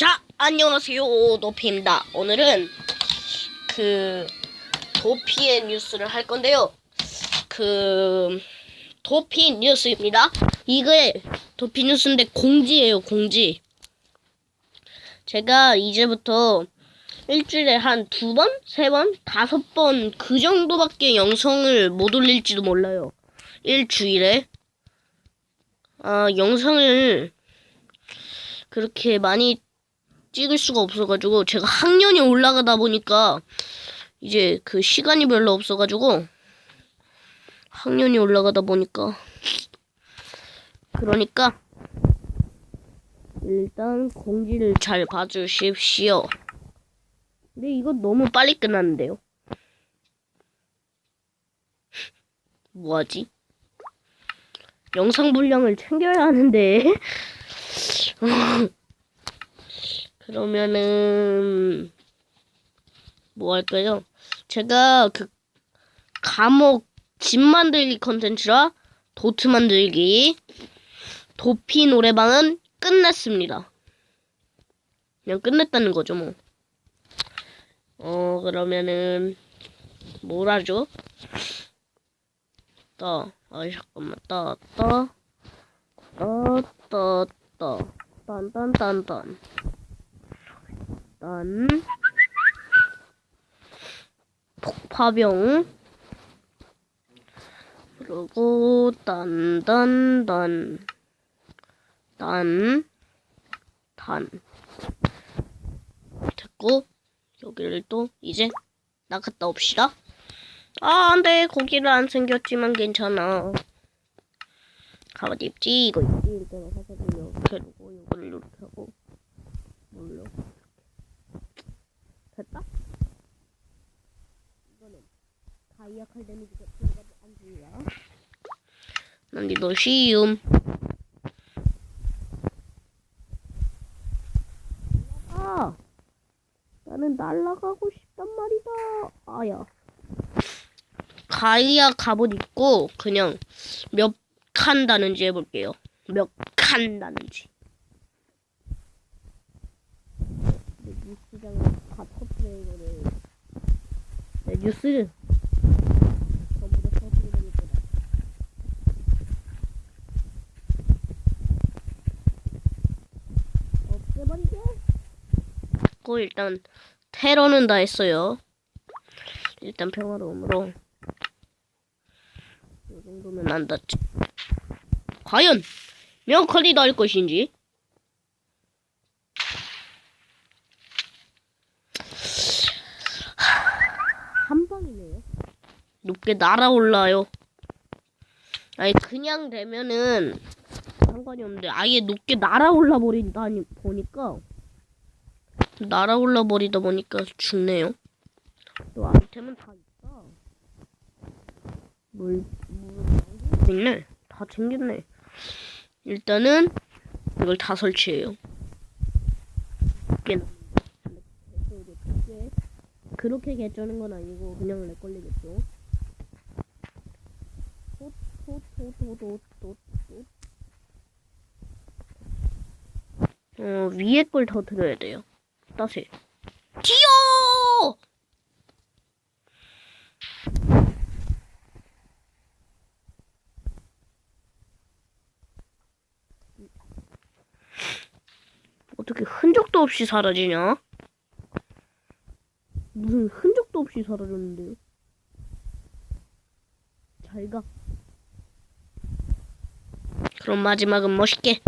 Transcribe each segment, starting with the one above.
자, 안녕하세요. 노피입니다. 오늘은 그 도피의 뉴스를 할 건데요. 그 도피 뉴스입니다. 이게 도피 뉴스인데 공지예요, 공지. 제가 이제부터 일주일에 한 두 번, 세 번, 다섯 번 그 정도밖에 영상을 못 올릴지도 몰라요. 일주일에. 아, 영상을 그렇게 많이 찍을 수가 없어가지고 제가 학년이 올라가다 보니까 이제 그 시간이 별로 없어가지고 학년이 올라가다 보니까 그러니까 일단 공지를 잘 봐주십시오. 근데 이거 너무 빨리 끝났는데요. 뭐하지? 영상 분량을 챙겨야 하는데 그러면은 뭐 할까요? 제가 그 감옥 집 만들기 컨텐츠라 도트 만들기 도피 노래방은 끝냈습니다. 그냥 끝냈다는 거죠 뭐. 어 그러면은 뭘 하죠? 따, 아 잠깐만 따, 따, 따, 따, 따, 딴, 딴, 딴, 딴. 딴 폭파병. 그리고 딴딴딴 딴 단. 됐고 여기를 또 이제 나갔다 옵시다. 아 안돼. 고기를 안 생겼지만 괜찮아. 가만 입지. 이거 입지 일단 사가지고 이렇게 놓고 이거를 이렇게 하고 물로 됐다? 이거는 다이아 칼 데미지가 들어가도 안 죽냐? 난 니도 쉬움. 아, 나는 날아가고 싶단 말이다. 아야. 가이아 갑옷 입고 그냥 몇 칸 다는지 해볼게요. 몇 칸 다는지. 뉴스장을 다 터트려 이거를 네, 뉴스를 전부 다 터트려 버릴 거다 고 일단 테러는 다 했어요. 일단 평화로움으로. 이 정도면 안 닿지. 과연 몇 칸이 닿을 것인지? 한 방이네요. 높게 날아올라요. 아니 그냥 되면은 상관이 없는데 아예 높게 날아올라 버린다니 보니까 날아올라 버리다 보니까 죽네요. 또 아이템은 다 있다. 물, 물, 있네. 다 챙겼네. 일단은 이걸 다 설치해요. 깨 그렇게 개쩌는 건 아니고 그냥 렉 걸리겠죠. 돛돛돛돛돛돛 어 위에 걸 더 들어야 돼요. 따세. 튀어! 어떻게 흔적도 없이 사라지냐? 무슨 흔적도 없이 사라졌는데요? 잘 가. 그럼 마지막은 멋있게.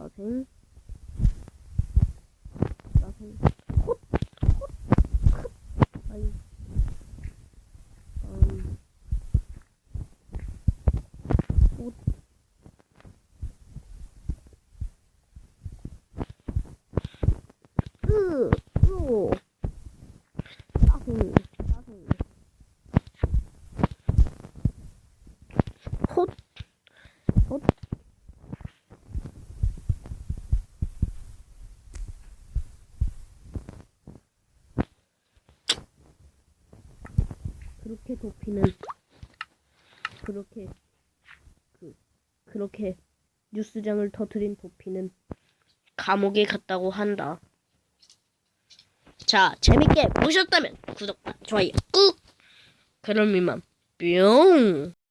나생. 나생. 곧. 곧. 크. 아이. 음. 곧. 으. 으. 나생. 나생. 헛. 헛. 그렇게 도피는 그렇게 그 그렇게 뉴스장을 터트린 도피는 감옥에 갔다고 한다. 자, 재밌게 보셨다면 구독과 좋아요 꾹! 그럼 이만 뿅!